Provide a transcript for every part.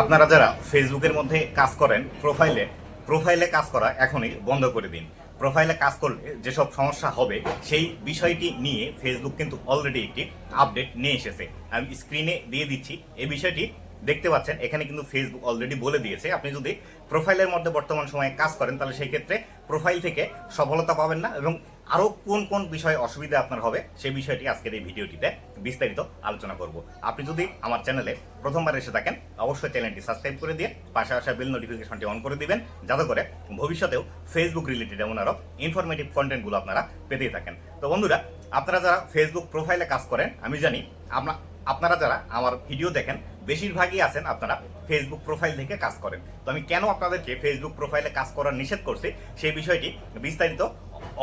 আপনারা যারা ফেসবুকের মধ্যে কাজ করেন প্রোফাইলে প্রোফাইলে কাজ করা এখনই বন্ধ করে দিন। প্রোফাইলে কাজ করলে যেসব সমস্যা হবে, সেই বিষয়টি নিয়ে ফেসবুক কিন্তু অলরেডি একটি আপডেট নিয়ে এসেছে। আমি স্ক্রিনে দিয়ে দিচ্ছি। এই বিষয়টি দেখতে পাচ্ছেন, এখানে কিন্তু ফেসবুক অলরেডি বলে দিয়েছে। আপনি যদি প্রোফাইলের মধ্যে বর্তমান সময়ে কাজ করেন, তাহলে সেই ক্ষেত্রে প্রোফাইল থেকে সফলতা পাবেন না এবং আরও কোন কোন বিষয়ে অসুবিধা আপনার হবে সেই বিষয়টি আজকের এই ভিডিওটিতে বিস্তারিত আলোচনা করব। আপনি যদি আমার চ্যানেলে প্রথমবার এসে থাকেন, অবশ্যই চ্যানেলটি সাবস্ক্রাইব করে দিয়ে পাশে আসা বেল নোটিফিকেশনটি অন করে দিবেন, যাতে করে ভবিষ্যতেও ফেসবুক রিলেটেড এমন আরও ইনফরমেটিভ কন্টেন্টগুলো আপনারা পেতেই থাকেন। তো বন্ধুরা, আপনারা যারা ফেসবুক প্রোফাইলে কাজ করেন, আমি জানি আমরা আপনারা যারা আমার ভিডিও দেখেন, বেশিরভাগই আছেন আপনারা ফেসবুক প্রোফাইল থেকে কাজ করেন। তো আমি কেন আপনাদেরকে ফেসবুক প্রোফাইলে কাজ করার নিষেধ করছি সেই বিষয়টি বিস্তারিত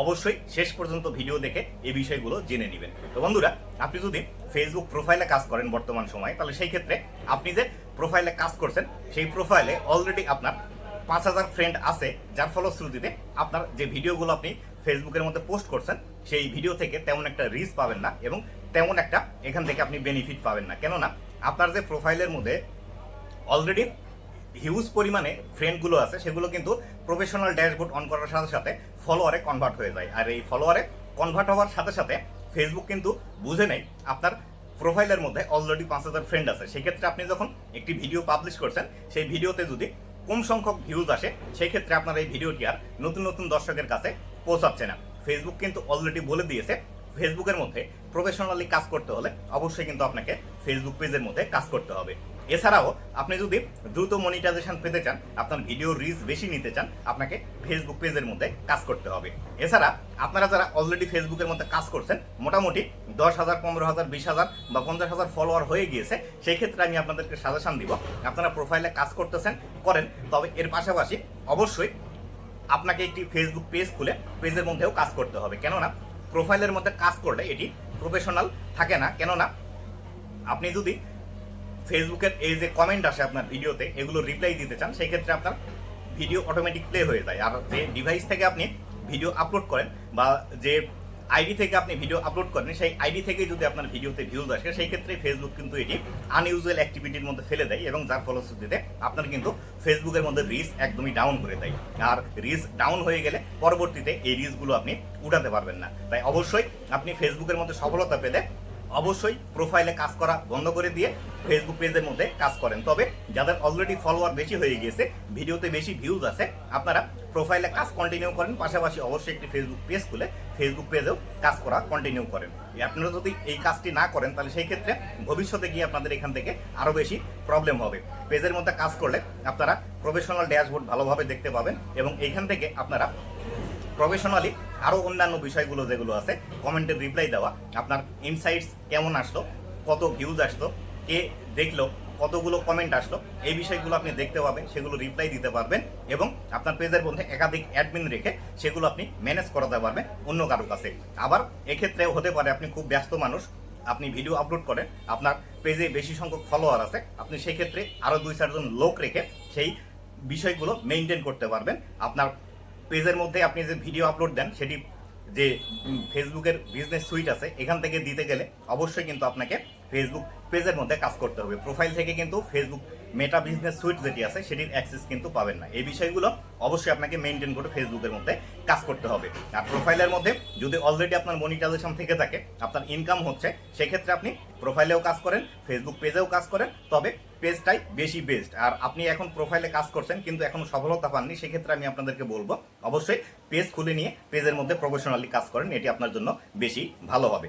অবশ্যই শেষ পর্যন্ত ভিডিও দেখে এই বিষয়গুলো জেনে নেবেন। তো বন্ধুরা, আপনি যদি ফেসবুক প্রোফাইলে কাজ করেন বর্তমান সময়, তাহলে সেই ক্ষেত্রে আপনি যে প্রোফাইলে কাজ করছেন, সেই প্রোফাইলে অলরেডি আপনার পাঁচ হাজার ফ্রেন্ড আছে, যার ফলশ্রুতিতে আপনার যে ভিডিওগুলো আপনি ফেসবুকের মধ্যে পোস্ট করছেন, সেই ভিডিও থেকে তেমন একটা রিচ পাবেন না এবং তেমন একটা এখান থেকে আপনি বেনিফিট পাবেন না। কেননা, আপনার যে প্রোফাইলের মধ্যে অলরেডি হিউজ পরিমাণে ফ্রেন্ডগুলো আছে, সেগুলো কিন্তু প্রফেশনাল ড্যাশবোর্ড অন করার সাথে সাথে ফলোয়ারে কনভার্ট হয়ে যায়। আর এই ফলোয়ারে কনভার্ট হওয়ার সাথে সাথে ফেসবুক কিন্তু বুঝে নেই আপনার প্রোফাইলের মধ্যে অলরেডি পাঁচ হাজার ফ্রেন্ড আছে। সেক্ষেত্রে আপনি যখন একটি ভিডিও পাবলিশ করছেন, সেই ভিডিওতে যদি কম সংখ্যক ভিউজ আসে সেই ক্ষেত্রে আপনার এই ভিডিওটি আর নতুন নতুন দর্শকের কাছে পৌঁছাচ্ছে না। ফেসবুক কিন্তু অলরেডি বলে দিয়েছে ফেসবুকের মধ্যে প্রফেশনালি কাজ করতে হলে অবশ্যই কিন্তু আপনাকে ফেসবুক পেজের মধ্যে কাজ করতে হবে। এছাড়াও আপনি যদি দ্রুত মনিটাইজেশন পেতে চান, আপনার ভিডিও রিচ বেশি নিতে চান, আপনাকে ফেসবুক পেজের মধ্যে কাজ করতে হবে। এছাড়া আপনারা যারা অলরেডি ফেসবুকের মধ্যে কাজ করছেন, মোটামুটি দশ হাজার, পনেরো হাজার, বিশ হাজার বা পঞ্চাশ হাজার ফলোয়ার হয়ে গিয়েছে, সেই ক্ষেত্রে আমি আপনাদেরকে সাজেশন দিব, আপনারা প্রোফাইলে কাজ করতেছেন, করেন, তবে এর পাশাপাশি অবশ্যই আপনাকে একটি ফেসবুক পেজ খুলে পেজের মধ্যেও কাজ করতে হবে। কেননা প্রোফাইলের মধ্যে কাজ করলে এটি প্রফেশনাল থাকে না। কেননা আপনি যদি ফেসবুকের এই যে কমেন্ট আসে আপনার ভিডিওতে এগুলো রিপ্লাই দিতে চান সেই ক্ষেত্রে আপনার ভিডিও অটোমেটিক প্লে হয়ে যায়। আর যে ডিভাইস থেকে আপনি ভিডিও আপলোড করেন বা যে আইডি থেকে আপনি ভিডিও আপলোড করেন, সেই আইডি থেকে যদি আপনার ভিডিওতে ভিউজ আসে সেই ক্ষেত্রে ফেসবুক কিন্তু এটি আনইউজুয়াল অ্যাক্টিভিটির মধ্যে ফেলে দেয় এবং যার ফলশ্রুতিতে আপনার কিন্তু ফেসবুকের মধ্যে রিচ একদমই ডাউন করে দেয়। আর রিচ ডাউন হয়ে গেলে পরবর্তীতে এই রিচগুলো আপনি উঠাতে পারবেন না। তাই অবশ্যই আপনি ফেসবুকের মধ্যে সফলতা পেতে অবশ্যই প্রোফাইলে কাজ করা বন্ধ করে দিয়ে ফেসবুক পেজের মধ্যে কাজ করেন। তবে যাদের অলরেডি ফলোয়ার বেশি হয়ে গিয়েছে, ভিডিওতে বেশি ভিউজ আছে, আপনারা প্রোফাইলে কাজ কন্টিনিউ করেন। পাশাপাশি অবশ্যই একটি ফেসবুক পেজ খুলে ফেসবুক পেজেও কাজ করা কন্টিনিউ করেন। আপনারা যদি এই কাজটি না করেন, তাহলে সেই ক্ষেত্রে ভবিষ্যতে গিয়ে আপনাদের এখান থেকে আরও বেশি প্রবলেম হবে। পেজের মধ্যে কাজ করলে আপনারা প্রফেশনাল ড্যাশবোর্ড ভালোভাবে দেখতে পাবেন এবং এইখান থেকে আপনারা প্রফেশনালি আরও অন্যান্য বিষয়গুলো যেগুলো আছে কমেন্টের রিপ্লাই দেওয়া। আপনার ইনসাইটস কেমন আসলো, কত ভিউজ আসলো, কে দেখল, কতগুলো কমেন্ট আসলো, এই বিষয়গুলো আপনি দেখতে পাবেন, সেগুলো রিপ্লাই দিতে পারবেন এবং আপনার পেজের মধ্যে একাধিক অ্যাডমিন রেখে সেগুলো আপনি ম্যানেজ করাতে পারবেন অন্য কারও কাছে। আবার এক্ষেত্রে হতে পারে আপনি খুব ব্যস্ত মানুষ, আপনি ভিডিও আপলোড করেন, আপনার পেজে বেশি সংখ্যক ফলোয়ার আছে, আপনি সেই ক্ষেত্রে আরও দুই চারজন লোক রেখে সেই বিষয়গুলো মেনটেন করতে পারবেন। আপনার পেজের মধ্যে আপনি যে ভিডিও আপলোড দেন, সেটি যে ফেসবুকের বিজনেস সুইট আছে, এখান থেকে দিতে গেলে অবশ্যই কিন্তু আপনাকে ফেসবুক পেজের মধ্যে কাজ করতে হবে। প্রোফাইল থেকে কিন্তু ফেসবুক মেটা বিজনেস সুইট যেটি আছে, সেটির অ্যাক্সেস কিন্তু পাবেন না। এই বিষয়গুলো অবশ্যই আপনাকে মেনটেন করে ফেসবুকের মধ্যে কাজ করতে হবে। আর প্রোফাইলের মধ্যে যদি অলরেডি আপনার মনিটাইজেশন থেকে থাকে, আপনার ইনকাম হচ্ছে, সেক্ষেত্রে আপনি প্রোফাইলেও কাজ করেন ফেসবুক পেজেও কাজ করেন, তবে পেজটাই বেশি বেস্ট আর আপনি এখন প্রোফাইলে কাজ করছেন, কিন্তু এখন সফলতা পাননি, সেক্ষেত্রে আমি আপনাদেরকে বলব, অবশ্যই পেজ খুলে নিয়ে পেজের মধ্যে প্রফেশনালি কাজ করেন, এটি আপনার জন্য বেশি ভালো হবে।